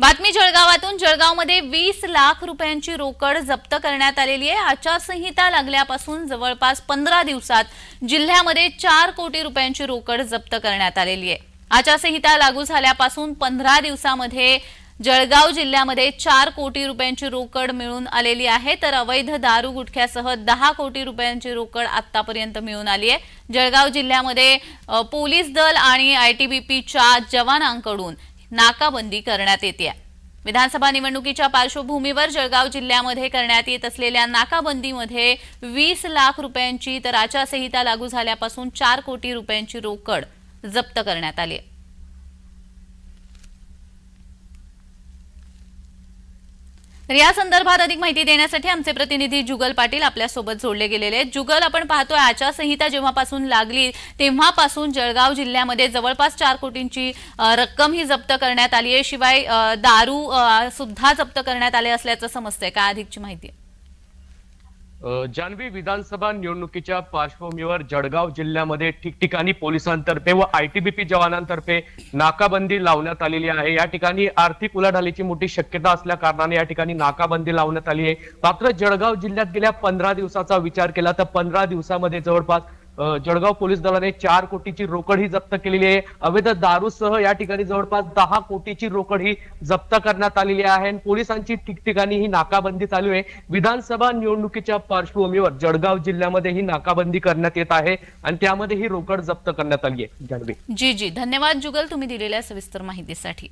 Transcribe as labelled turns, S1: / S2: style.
S1: बातमी जळगावातून. जळगावमध्ये वीस लाख रुपयांची रोकड जप्त करण्यात आलेली आहे. आचारसंहिता लागल्यापासून जवळपास पंधरा दिवसात जिल्ह्यामध्ये चार कोटी रुपयांची रोकड जप्त करण्यात आलेली आहे. आचारसंहिता लागू झाल्यापासून पंधरा दिवसामध्ये जळगाव जिल्ह्यामध्ये चार कोटी रुपयांची रोकड मिळून आलेली आहे. तर अवैध दारू गुटख्यासह दहा कोटी रुपयांची रोकड आतापर्यंत मिळून आली आहे. जळगाव जिल्ह्यामध्ये पोलीस दल आणि आयटीबीपीच्या जवानांकडून नाकाबंदी करण्यात येते. विधानसभा निवडणुकीच्या पार्श्वभूमीवर जळगाव जिल्ह्यामध्ये करण्यात येत असलेल्या नाकाबंदीमध्ये वीस लाख रुपयांची तर आचारसंहिता लागू झाल्यापासून चार कोटी रुपयांची रोकड जप्त करण्यात आली आहे. तर या संदर्भात अधिक माहिती देण्यासाठी आमचे प्रतिनिधी जुगल पाटील आपल्यासोबत जोडले गेलेले आहेत. जुगल आपण पाहतोय आचारसंहिता जेव्हापासून लागली तेव्हापासून जळगाव जिल्ह्यामध्ये जवळपास चार कोटींची रक्कम ही जप्त करण्यात आली आहे. शिवाय दारू सुद्धा जप्त करण्यात आले असल्याचं समजतंय. काय अधिकची माहिती
S2: आहे? जान्हवी विधानसभा निवडणुकीच्या पार्श्वभूमीवर जळगाव जिल्ह्यामध्ये ठिकठिकाणी पोलिसांतर्फे व आयटीबीपी जवानांतर्फे नाकाबंदी लावण्यात आलेली आहे. या ठिकाणी आर्थिक उलाढालीची मोठी शक्यता असल्या कारणाने या ठिकाणी नाकाबंदी लावण्यात आली आहे. मात्र जळगाव जिल्ह्यात गेल्या पंधरा दिवसाचा विचार केला तर पंधरा दिवसामध्ये जवळपास जळगाव पोलीस दलाने चार कोटीची रोकड ही जप्त केलेली आहे. अवैध दारूसह या ठिकाणी जवळपास दहा कोटीची रोकड ही जप्त करण्यात आलेली आहे आणि पोलिसांची ठिकठिकाणी ही नाकाबंदी चालू आहे. विधानसभा निवडणुकीच्या पार्श्वभूमीवर जळगाव जिल्ह्यामध्ये ही नाकाबंदी करण्यात येत आहे आणि त्यामध्ये ही रोकड जप्त करण्यात आली आहे.
S1: जी जी. धन्यवाद जुगल तुम्ही दिलेल्या सविस्तर माहितीसाठी.